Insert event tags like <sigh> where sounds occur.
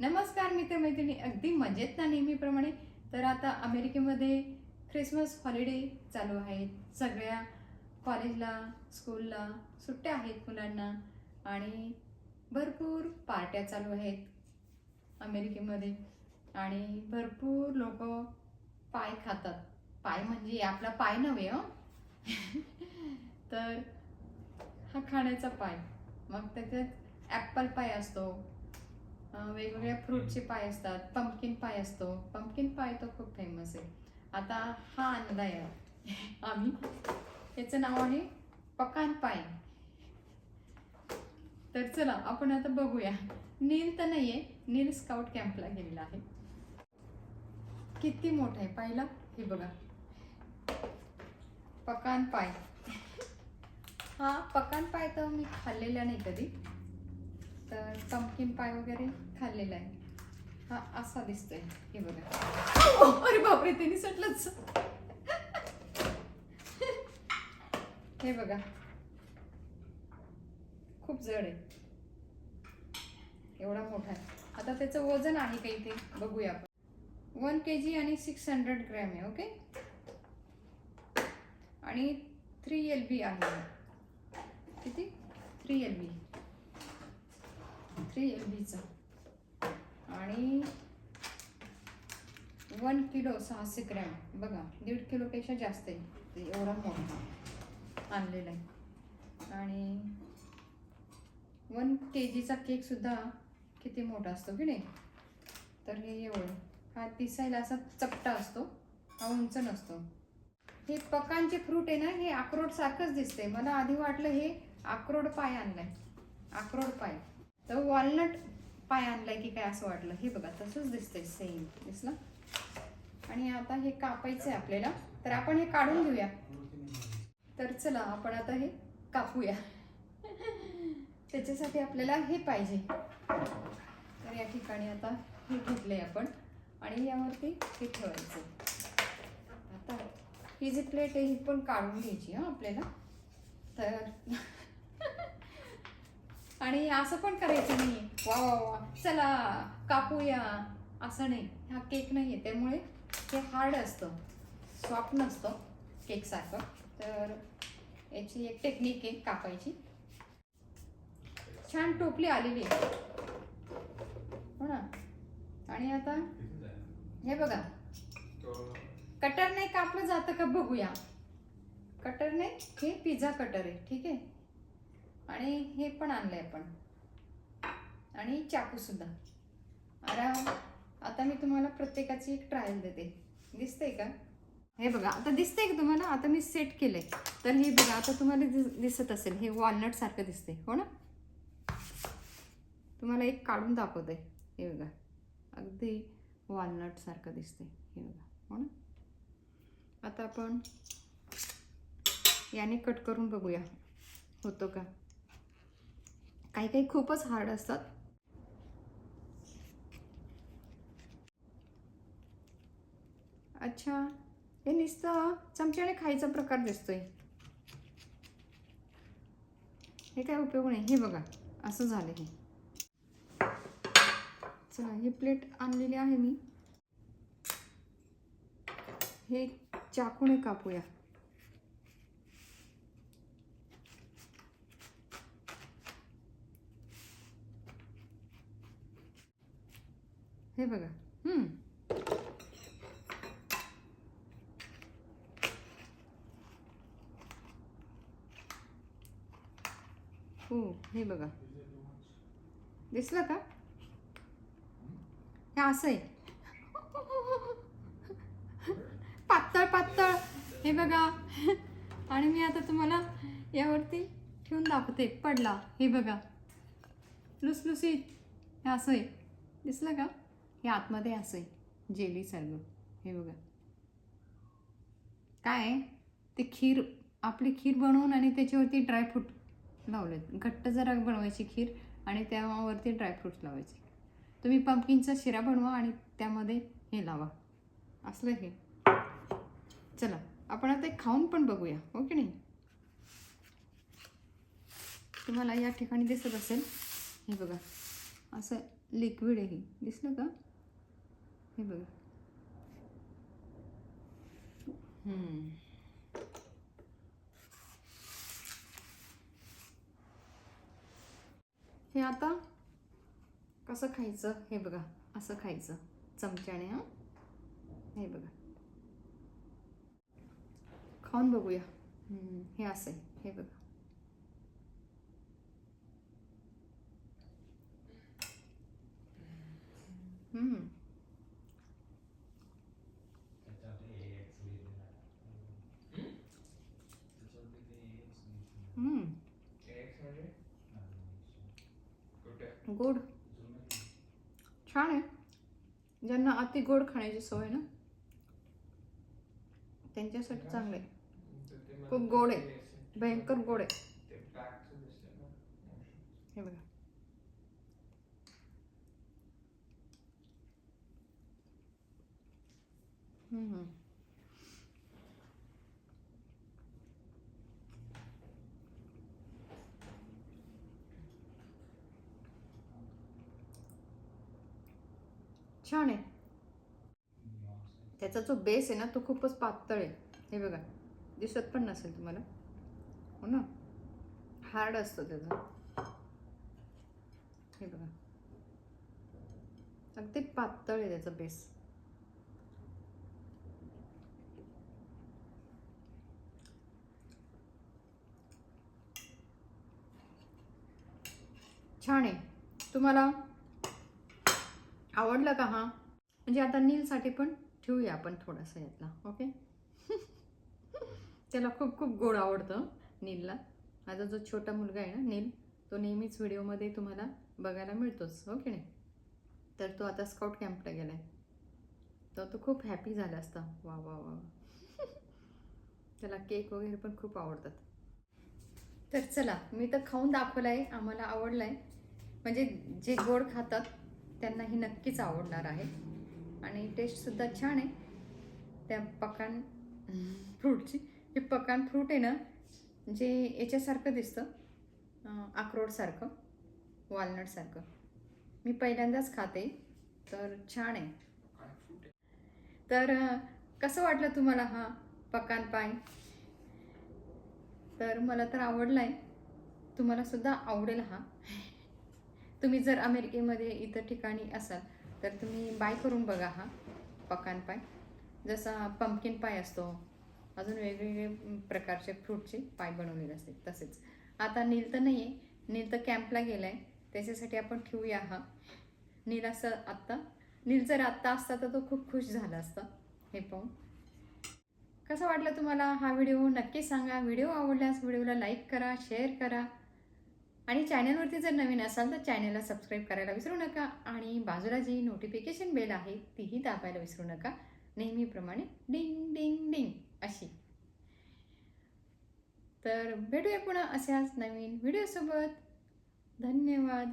नमस्कार मित्रमैत्रिणी अगदी मजेत ना नेहमीप्रमाणे? तर आता अमेरिकेमध्ये ख्रिसमस हॉलिडे चालू आहेत. सगळ्या कॉलेजला स्कूलला सुट्ट्या आहेत मुलांना आणि भरपूर पार्ट्या चालू आहेत अमेरिकेमध्ये. आणि भरपूर लोक पाय खातात. पाय म्हणजे आपला पाय नव्हे हो. <laughs> तर हा खाण्याचा पाय. मग त्याच्यात ॲपल पाय असतो. वेगवेगळ्या फ्रूटचे पाय असतात पंपकिन पाय असतो. पंपकिन पाय तो खूप फेमस आहे. आता हा आणलाय आम्ही? याचं नाव आहे पकान पाय. तर चला आपण आता बघूया. नील तर नाहीये नील स्काउट कॅम्पला गेलेला आहे. किती मोठा आहे पाहिला? हे बघा. पकान पाय. हा पकान पाय तर मी खाल्लेला नाही कधी. तर पंपकिन पाय वगैरे खाल्लेला आहे. हा असा दिसतोय. हे बघा. अरे बापरे ते निसटलंच हे बघा. खूप जड आहे. एवढा मोठा आहे. आता त्याचं वजन आहे का इथे? बघूया आपण. वन के जी आणि सिक्स हंड्रेड ग्रॅम आहे ओके? आणि थ्री एल बी आहे. किती? Three L B. Three M बीचा आणि वन किलो सहाशे ग्रॅम. बघा दीड किलोपेक्षा जास्त आहे. ते एवढा मोठा आणलेला आहे. आणि वन के जीचा केकसुद्धा किती मोठा असतो की नाही? तर हे एवढं. हा दिसायला असा चपटा असतो. हा उंच नसतो. हे पकांचे फ्रूट आहे ना हे अक्रोड सारखंच दिसते मला आधी वाटलं हे अक्रोड पाय आणलाय. अक्रोड पाय. तर वॉलनट पाय आणलाय की काय असं वाटलं? हे बघा तसंच दिसतंय सेम दिसलं आणि आता हे कापायचं आहे आपल्याला. तर आपण हे काढून घेऊया. तर चला आपण आता हे कापूया. त्याच्यासाठी आपल्याला हे पाहिजे. तर या ठिकाणी आता हे घेतलंय आपण. आणि यावरती हे ठेवायचं आता ही जी प्लेट आहे ही पण काढून घ्यायची हा आपल्याला. तर <laughs> आणि असं पण करायचं नाही वा वा वा. चला कापूया. असं नाही. हा केक नाही आहे त्यामुळे हे हार्ड असतं. सॉफ्ट नसतं केकसारखं तर याची एक टेक्निक आहे कापायची. छान टोपली आलेली आहे. हो ना? आणि आता हे बघा. कटर नाही कापलं जातं का बघूया. कटर नाही? हे पिझ्झा कटर आहे. ठीक आहे? आणि हे पण आणलं आहे आपण. आणि चाकूसुद्धा अरे आता मी तुम्हाला प्रत्येकाची एक ट्रायल देते. दिसतंय का? हे बघा आता दिसतंय का तुम्हाला? आता मी सेट केलंय. तर हे बघा आता तुम्हाला दिस- दिसत असेल. हे वॉलनट सारखं दिसतंय. हो ना? तुम्हाला एक काढून दाखवते हे बघा. अगदी वॉलनट सारखं दिसतंय. हे बघा. हो ना? आता आपण याने कट करून बघूया. होतो का? काही काही खूपच हार्ड असतात. अच्छा हे नुसतं चमच्याने खायचा प्रकार दिसतोय. हे काय उपयोग नाही. हे बघा असं झालं हे. चला ही प्लेट आणलेली आहे मी. हे चाकूने कापूया. हे बघा. हो हे बघा. दिसलं का? हे असं आहे. पातळ पातळ. हे बघा. आणि मी आता तुम्हाला यावरती ठेवून दाखवते. पडला. हे बघा. लुसलुसीत. हे असं आहे. दिसलं का? हे आतमध्ये असं आहे जेली सर्व हे बघा. काय ते खीर आपली खीर बनवून आणि त्याच्यावरती ड्रायफ्रूट लावलेत. घट्ट जरा बनवायची खीर आणि त्यावरती ड्रायफ्रूट्स लावायचे. तुम्ही पंपकिनचा शिरा बनवा आणि त्यामध्ये हे लावा. असलं हे. चला आपण आता खाऊन पण बघूया हो की नाही? तुम्हाला या ठिकाणी दिसत असेल हे बघा. असं लिक्विड आहे दिसलं का? हे बघा. हे आता कसं खायचं? हे बघा असं खायचं. चमच्याने हां? हे बघा. खाऊन बघूया. हम्म, हे असं आहे. हे बघा. हम्म. गोड. छान आहे. ज्यांना अति गोड खाण्याची सवय ना त्यांच्यासाठी चांगलं आहे. खूप गोड आहे. भयंकर गोड आहे. हे बघा. हम्म. छान आहे. त्याचा जो बेस आहे ना तो खूपच पातळ आहे. हे बघा दिसत पण नसेल तुम्हाला. हो ना? हार्ड असतो त्याचा. हे बघा. अगदी पातळ आहे त्याचा बेस छान आहे. तुम्हाला आवडलं का हा? म्हणजे आता नीलसाठी पण ठेवूया आपण थोडासा यातला ओके? <laughs> त्याला खूप खूप गोड आवडतं नीलला. माझा जो छोटा मुलगा आहे ना नील तो नेहमीच व्हिडिओमध्ये तुम्हाला बघायला मिळतोच हो की नाही? तर तो आता स्काउट कॅम्पला गेला आहे तर तो खूप हॅपी झाला असता. वा वा वा <laughs> त्याला केक वगैरे पण खूप आवडतात. तर चला मी तर खाऊन दाखवलं आहे आम्हाला आवडलं आहे म्हणजे जे गोड खातात त्यांना ही नक्कीच आवडणार आहे. आणि टेस्टसुद्धा छान आहे. त्या पकान फ्रूटची हे पकान फ्रूट आहे ना जे याच्यासारखं दिसतं. अक्रोडसारखं वॉलनटसारखं मी पहिल्यांदाच खाते तर छान आहे. तर कसं वाटलं तुम्हाला हा पकान पाय? तर मला तर आवडला आहे तुम्हालासुद्धा आवडेल हा. तुम्ही जर अमेरिकेमध्ये इतर ठिकाणी असाल तर तुम्ही बाय करून बघा हा पकान पाय. जसा पंपकिन पाय असतो अजून वेगवेगळे प्रकारचे फ्रूटचे पाय बनवलेले असते तसेच. आता नील तर नाही आहे नील तर कॅम्पला गेला आहे त्याच्यासाठी आपण ठेवूया हा. नील असं आत्ता नील जर आत्ता असता तर तो खूप खुश झाला असता. हे पाहून. कसं वाटलं तुम्हाला हा व्हिडिओ? नक्की सांगा. व्हिडिओ आवडल्यास व्हिडिओला लाईक करा शेअर करा. आणि चॅनलवरती जर नवीन असाल तर चॅनलला सबस्क्राईब करायला विसरू नका आणि बाजूला जी नोटिफिकेशन बेल आहे तीही दाबायला विसरू नका. नेहमीप्रमाणे डिंग डिंग डिंग अशी. तर भेटूया पुन्हा अशाच नवीन व्हिडिओसोबत धन्यवाद.